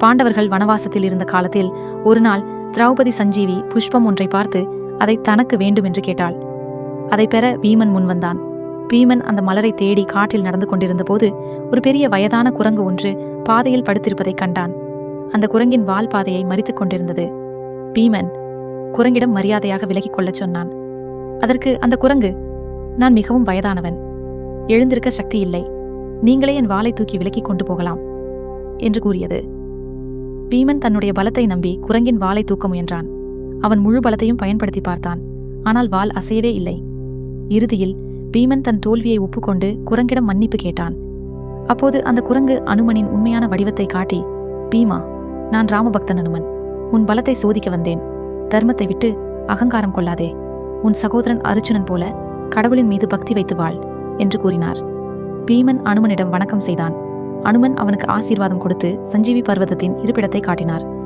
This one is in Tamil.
பாண்டவர்கள் வனவாசத்தில் இருந்த காலத்தில் ஒரு நாள் திரௌபதி சஞ்சீவி புஷ்பம் ஒன்றை பார்த்து அதை தனக்கு வேண்டும் என்று கேட்டாள். அதை பெற பீமன் முன்வந்தான் பீமன் அந்த மலரை தேடி காட்டில் நடந்து கொண்டிருந்த போது ஒரு பெரிய வயதான குரங்கு ஒன்று பாதையில் படுத்திருப்பதைக் கண்டான். அந்த குரங்கின் வால் பாதையை மறித்துக் கொண்டிருந்தது. பீமன் குரங்கிடம் மரியாதையாக விலகிக் கொள்ளச் சொன்னான். அதற்கு அந்த குரங்கு நான் மிகவும் வயதானவன். எழுந்திருக்க சக்தி இல்லை. நீங்களே என் வாளை தூக்கி விலக்கிக் கொண்டு போகலாம் என்று கூறியது. பீமன் தன்னுடைய பலத்தை நம்பி குரங்கின் வாளை தூக்க முயன்றான். அவன் முழு பலத்தையும் பயன்படுத்தி பார்த்தான். ஆனால் வால் அசையவே இல்லை. இறுதியில் பீமன் தன் தோல்வியை ஒப்புக்கொண்டு குரங்கிடம் மன்னிப்பு கேட்டான். அப்போது அந்த குரங்கு அனுமனின் உண்மையான வடிவத்தை காட்டி பீமா நான் ராமபக்தன் அனுமன். உன் பலத்தை சோதிக்க வந்தேன். தர்மத்தை விட்டு அகங்காரம் கொள்ளாதே. உன் சகோதரன் அர்ஜுனன் போல கடவுளின் மீது பக்தி வைத்து வாழ் என்று கூறினார். பீமன் அனுமனிடம் வணக்கம் செய்தான். அனுமன் அவனுக்கு ஆசீர்வாதம் கொடுத்து சஞ்சீவி பர்வதத்தின் இருப்பிடத்தை காட்டினார்.